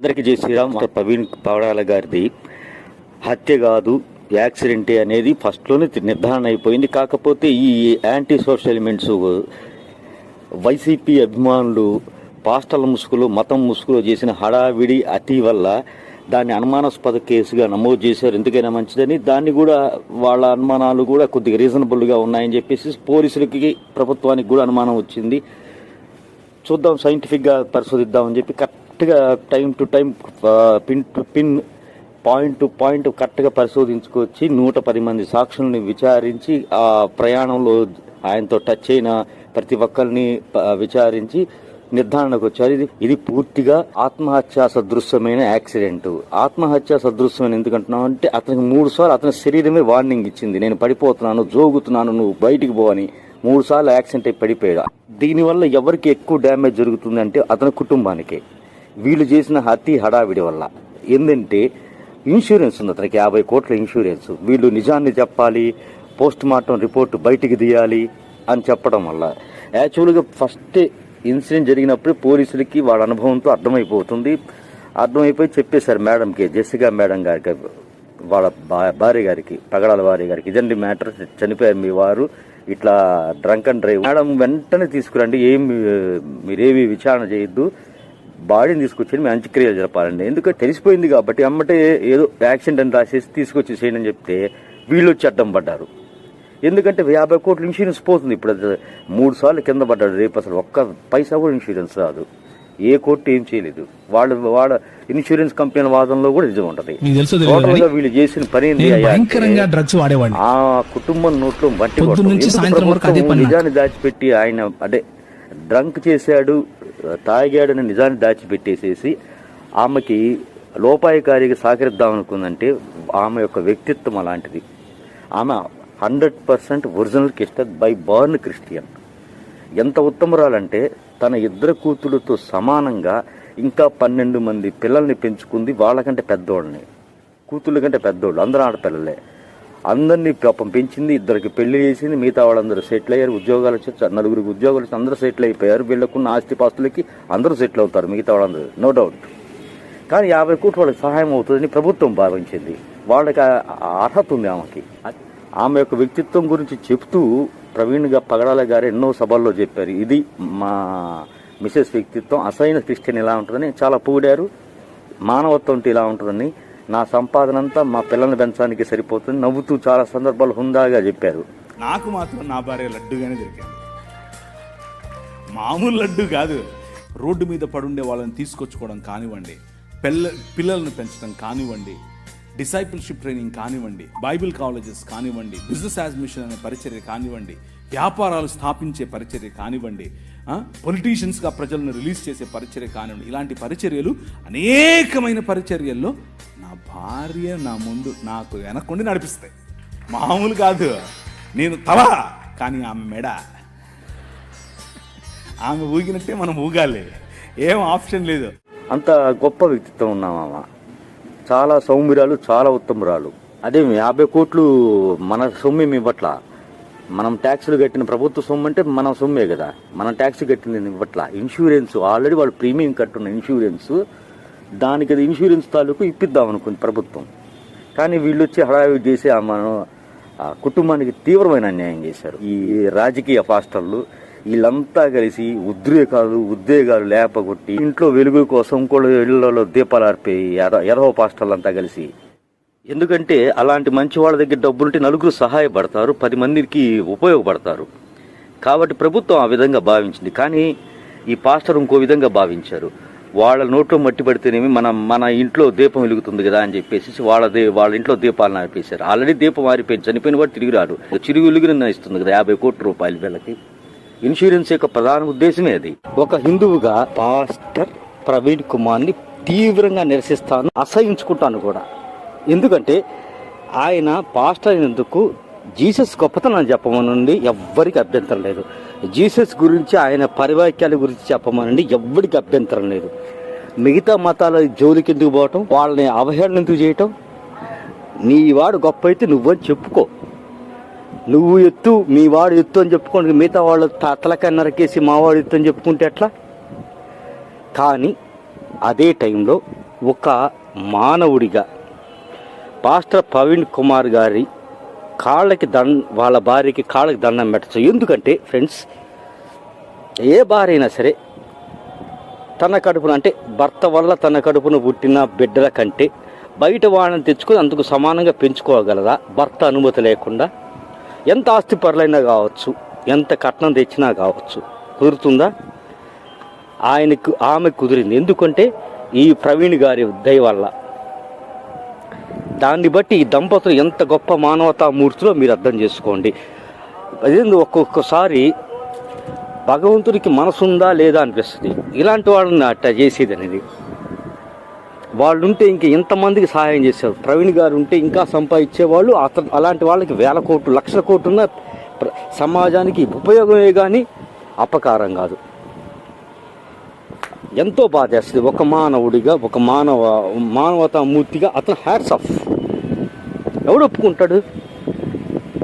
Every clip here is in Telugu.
అందరికీ జై శ్రీరామ్. ప్రవీణ్ పవడాల గారిది హత్య కాదు యాక్సిడెంటే అనేది ఫస్ట్లోనే నిర్ధారణ అయిపోయింది. కాకపోతే ఈ యాంటీ సోషల్ ఎలిమెంట్స్ వైసీపీ అభిమానులు పాస్టల్ ముసుగులు మతం ముసుగులో చేసిన హడావిడి అతి వల్ల దాన్ని అనుమానాస్పద కేసుగా నమోదు చేశారు. ఎందుకైనా మంచిదని దాన్ని కూడా వాళ్ళ అనుమానాలు కూడా కొద్దిగా రీజనబుల్గా ఉన్నాయని చెప్పేసి పోలీసులకి ప్రభుత్వానికి కూడా అనుమానం వచ్చింది. చూద్దాం సైంటిఫిక్గా పరిశోధిద్దామని చెప్పి కరెక్ట్గా time to time pin to pin point to point కరెక్ట్గా పరిశోధించుకొచ్చి నూట పది మంది సాక్షుల్ని విచారించి ఆ ప్రయాణంలో ఆయనతో టచ్ అయిన ప్రతి ఒక్కరిని విచారించి నిర్ధారణకు వచ్చారు. ఇది ఇది పూర్తిగా ఆత్మహత్యా సదృశ్యమైన యాక్సిడెంట్. ఆత్మహత్య సదృశ్యమైన ఎందుకంటున్నావు అంటే అతనికి మూడు సార్లు అతని శరీరమే వార్నింగ్ ఇచ్చింది. నేను పడిపోతున్నాను జోగుతున్నాను నువ్వు బయటికి పోవని మూడు సార్లు యాక్సిడెంట్ అయి పడిపోయాడు. దీనివల్ల ఎవరికి ఎక్కువ డ్యామేజ్ జరుగుతుందంటే అతని కుటుంబానికి. వీళ్ళు చేసిన హత్య హడావిడి వల్ల. ఏంటంటే ఇన్సూరెన్స్ ఉంది అతనికి యాభై కోట్ల ఇన్సూరెన్స్ వీళ్ళు నిజాన్ని చెప్పాలి పోస్ట్ మార్టం రిపోర్ట్ బయటికి తీయాలి అని చెప్పడం వల్ల. యాక్చువల్గా ఫస్ట్ ఇన్సిడెంట్ జరిగినప్పుడు పోలీసులకి వాళ్ళ అనుభవంతో అర్థమైపోతుంది. అర్థమైపోయి చెప్పేశారు మేడంకి జెస్సిగా మేడం గారికి వాళ్ళ భార్య గారికి పగడాల భార్య గారికి. ఇదండి మ్యాటర్ చనిపోయారు మీ వారు ఇట్లా డ్రంక్ అండ్ డ్రైవ్. మేడం వెంటనే తీసుకురండి ఏం మీరేమి విచారణ చేయొద్దు. బాడీని తీసుకొచ్చి మేము అంత్యక్రియలు జరపాలండి. ఎందుకంటే తెలిసిపోయింది కాబట్టి అమ్మటే ఏదో యాక్సిడెంట్ అని రాసేసి తీసుకొచ్చి చేయండి అని చెప్తే వీళ్ళు వచ్చి అడ్డం పడ్డారు. ఎందుకంటే యాభై కోట్ల ఇన్సూరెన్స్ పోతుంది ఇప్పుడు. అది మూడు సార్లు కింద పడ్డాడు రేపు అసలు ఒక్క పైసా కూడా ఇన్సూరెన్స్ రాదు. ఏ కోర్టు ఏం చేయలేదు. వాళ్ళ వాళ్ళ ఇన్సూరెన్స్ కంపెనీ వాదనలో కూడా నిజం ఉంటది. వీళ్ళు చేసిన పని భయంకరంగా డ్రగ్స్ ఆ కుటుంబం నోట్లో మట్టి అదే నాకు. నిజాన్ని దాచిపెట్టి ఆయన అంటే డ్రంక్ చేశాడు తాగాడని నిజాన్ని దాచిపెట్టేసేసి ఆమెకి లోపాయకారిగా సహకరిద్దాం అనుకుందంటే ఆమె యొక్క వ్యక్తిత్వం అలాంటిది. ఆమె hundred percent original Christian by born Christian. ఎంత ఉత్తమరాలంటే తన ఇద్దరు కూతురుతో సమానంగా ఇంకా పన్నెండు మంది పిల్లల్ని పెంచుకుంది వాళ్ళకంటే పెద్దోళ్ళని. కూతుళ్ళ కంటే పెద్దోళ్ళు అందరూ ఆడపిల్లలే. అందరినీ పాపం పెంచింది ఇద్దరికి పెళ్ళి చేసింది మిగతా వాళ్ళందరూ సెటిల్ అయ్యారు ఉద్యోగాలు వచ్చి నలుగురికి ఉద్యోగాలు వచ్చి అందరూ సెటిల్ అయిపోయారు. వీళ్ళకున్న ఆస్తిపాస్తులకి అందరూ సెటిల్ అవుతారు మిగతా వాళ్ళందరూ. నో డౌట్ కానీ యాభై కోట్లు వాళ్ళకి సహాయం అవుతుందని ప్రభుత్వం భావించింది. వాళ్ళకి అర్హత ఉంది ఆమెకి. ఆమె యొక్క వ్యక్తిత్వం గురించి చెప్తూ ప్రవీణ్గా పగడాల గారు ఎన్నో సభల్లో చెప్పారు. ఇది మా మిసెస్ వ్యక్తిత్వం అసైన క్రిస్టియన్ ఇలా ఉంటుందని చాలా పొగిడారు. మానవత్వం అంటే ఇలా ఉంటుందని నా సంపాదన అంతా మా పిల్లల్ని పెంచడానికి సరిపోతుంది. నవ్వుతూ చాలా సందర్భాలు హుందాగా చెప్పారు. నాకు మాత్రం నా భార్య లడ్డుగానే దొరికింది. మామూలు లడ్డు కాదు. రోడ్డు మీద పడుండే వాళ్ళని తీసుకొచ్చుకోవడం కానివ్వండి పిల్ల పిల్లలను పెంచడం కానివ్వండి డిసైపుల్షిప్ ట్రైనింగ్ కానివ్వండి బైబిల్ కాలేజెస్ కానివ్వండి బిజినెస్ యాడ్మిషన్ అనే పరిచర్య కానివ్వండి వ్యాపారాలు స్థాపించే పరిచర్య కానివ్వండి పొలిటీషియన్స్గా ప్రజలను రిలీజ్ చేసే పరిచర్య కానివ్వండి ఇలాంటి పరిచర్యలు అనేకమైన పరిచర్యల్లో నా భార్య నా ముందు నాకు వెనక్కుండి నడిపిస్తాయి. మామూలు కాదు. నేను తల కానీ ఆమె మెడ. ఆమె ఊగినట్టే మనం ఊగాలి. ఏం ఆప్షన్ లేదు. అంత గొప్ప వ్యక్తిత్వం ఉన్నామా చాలా సౌమ్యురాలు చాలా ఉత్తమురాలు. అదే యాభై కోట్లు మన సొమ్ము ఇవ్వట్ల? మనం ట్యాక్సులు కట్టిన ప్రభుత్వ సొమ్ము అంటే మన సొమ్మే కదా. మనం ట్యాక్స్ కట్టింది ఇవ్వట్ల? ఇన్సూరెన్స్ ఆల్రెడీ వాళ్ళు ప్రీమియం కట్టున్న ఇన్సూరెన్స్ దానికి అది ఇన్సూరెన్స్ తాలూకు ఇప్పిద్దాం అనుకుంది ప్రభుత్వం. కానీ వీళ్ళు వచ్చి హడావిడి చేసి ఆ మనం ఆ కుటుంబానికి తీవ్రమైన అన్యాయం చేశారు. ఈ రాజకీయ పాస్టర్లు వీళ్ళంతా కలిసి ఉద్రేకాలు ఉద్వేగాలు లేపగొట్టి ఇంట్లో వెలుగు కోసం ఇంకోళ్ళ ఇళ్ళలో దీపాలు ఆర్పేయి ఎరవ పాస్టర్లు అంతా కలిసి ఎందుకంటే అలాంటి మంచి వాళ్ళ దగ్గర డబ్బులుంటే నలుగురు సహాయపడతారు పది మందికి ఉపయోగపడతారు. కాబట్టి ప్రభుత్వం ఆ విధంగా భావించింది. కానీ ఈ పాస్టర్ ఇంకో విధంగా భావించారు. వాళ్ళ నోట్లో మట్టి పడితేనేమి మన మన ఇంట్లో దీపం వెలుగుతుంది కదా అని చెప్పేసి వాళ్ళ దే వాళ్ళ ఇంట్లో దీపాలను ఆపేశారు ఆల్రెడీ దీపం ఆరిపోయింది చనిపోయిన వాడు తిరిగి రాడు. చిరుగు వెలుగుని ఇస్తుంది కదా యాభై కోట్ల రూపాయలు వీళ్ళకి. ఇన్సూరెన్స్ యొక్క ప్రధాన ఉద్దేశమే అది. ఒక హిందువుగా పాస్టర్ ప్రవీణ్ కుమార్ని తీవ్రంగా నిరసిస్తాను అసహించుకుంటాను కూడా. ఎందుకంటే ఆయన పాస్టర్ అయినందుకు జీసస్ గొప్పతనం చెప్పమనండి ఎవ్వరికి అభ్యంతరం లేదు. జీసస్ గురించి ఆయన పరివాక్యాల గురించి చెప్పమనండి ఎవ్వరికి అభ్యంతరం లేదు. మిగతా మతాల జోలికి ఎందుకు పోవటం? వాళ్ళని అవహేళన ఎందుకు చేయటం? నీ వాడు గొప్ప అయితే నువ్వని చెప్పుకో. నువ్వు ఎత్తు మీ వాడు ఎత్తు అని చెప్పుకోండి. మిగతా వాళ్ళు తలకాయ నరకేసి మా వాడు ఎత్తు అని చెప్పుకుంటే ఎట్లా? కానీ అదే టైంలో ఒక మానవుడిగా పాస్టర్ ప్రవీణ్ కుమార్ గారి కాళ్ళకి దండ వాళ్ళ భార్యకి కాళ్ళకి దండం పెట్టచ్చు. ఎందుకంటే ఫ్రెండ్స్ ఏ భార్య అయినా సరే తన కడుపున అంటే భర్త వల్ల తన కడుపున పుట్టిన బిడ్డల కంటే బయట వాళ్ళని తెచ్చుకొని అందుకు సమానంగా పెంచుకోగలదా భర్త అనుమతి లేకుండా ఎంత ఆస్తి పరులైనా కావచ్చు ఎంత కట్నం తెచ్చినా కావచ్చు. కుదురుతుందా? ఆయనకు ఆమె కుదిరింది. ఎందుకంటే ఈ ప్రవీణ్ గారి దయ వల్ల దాన్ని బట్టి ఈ దంపతులు ఎంత గొప్ప మానవతా మూర్తిలో మీరు అర్థం చేసుకోండి. అదేంది ఒక్కొక్కసారి భగవంతుడికి మనసుందా లేదా అనిపిస్తుంది. ఇలాంటి వాళ్ళని అట్ట చేసేది అనేది. వాళ్ళుంటే ఇంక ఎంతమందికి సహాయం చేశారు ప్రవీణ్ గారు ఉంటే ఇంకా సంపాదించేవాళ్ళు. అతను అలాంటి వాళ్ళకి వేల కోట్లు లక్షల కోట్లున్న సమాజానికి ఉపయోగమే కానీ అపకారం కాదు. ఎంతో బాధేస్తుంది ఒక మానవుడిగా ఒక మానవ మానవతా మూర్తిగా అతను హ్యాట్స్ ఆఫ్. ఎవడు ఒప్పుకుంటాడు?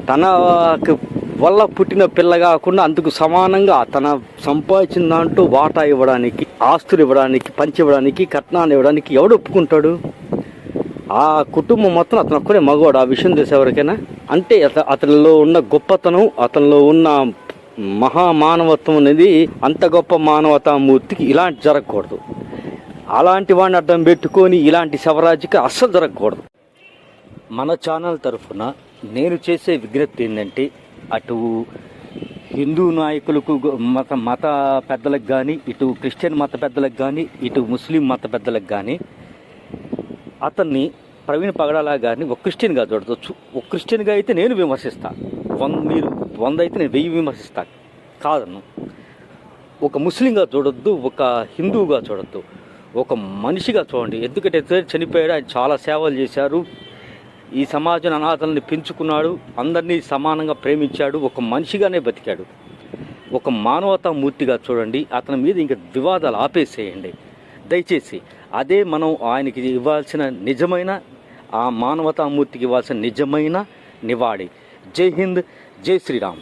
తనకు వల్ల పుట్టిన పిల్ల కాకుండా అందుకు సమానంగా తన సంపాదించిన దాంట్లో వాటా ఇవ్వడానికి ఆస్తులు ఇవ్వడానికి పంచి ఇవ్వడానికి కట్నాన్ని ఇవ్వడానికి ఎవడు ఒప్పుకుంటాడు? ఆ కుటుంబం మొత్తం అతను ఒక్కడే మగవాడు. ఆ విషయం తెలిసే ఎవరికైనా అంటే అత అతనిలో ఉన్న గొప్పతనం అతనిలో ఉన్న మహామానవత్వం అనేది అంత గొప్ప మానవతా మూర్తికి ఇలాంటి జరగకూడదు. అలాంటి వాడిని అడ్డం పెట్టుకొని ఇలాంటి శవరాజ్యకి అస్సలు జరగకూడదు. మన ఛానల్ తరఫున నేను చేసే విజ్ఞప్తి ఏంటంటే అటు హిందూ నాయకులకు మత మత పెద్దలకు కానీ ఇటు క్రిస్టియన్ మత పెద్దలకు కానీ ఇటు ముస్లిం మత పెద్దలకు కానీ అతన్ని ప్రవీణ్ పగడాలా గారిని ఒక క్రిస్టియన్గా చూడవచ్చు ఒక క్రిస్టియన్గా అయితే నేను విమర్శిస్తాను మీరు వంద అయితే నేను వెయ్యి విమర్శిస్తాను. కాదను ఒక ముస్లింగా చూడొద్దు ఒక హిందువుగా చూడొద్దు ఒక మనిషిగా చూడండి. ఎందుకంటే చనిపోయాడు ఆయన చాలా సేవలు చేశారు. ఈ సమాజం అనాథల్ని పెంచుకున్నాడు అందరినీ సమానంగా ప్రేమించాడు ఒక మనిషిగానే బతికాడు. ఒక మానవతా మూర్తిగా చూడండి అతని మీద ఇంక వివాదాలు ఆపేసేయండి. దయచేసి అదే మనం ఆయనకి ఇవ్వాల్సిన నిజమైన ఆ మానవతా మూర్తికి ఇవ్వాల్సిన నిజమైన నివాళి. జై హింద్. జై శ్రీరామ్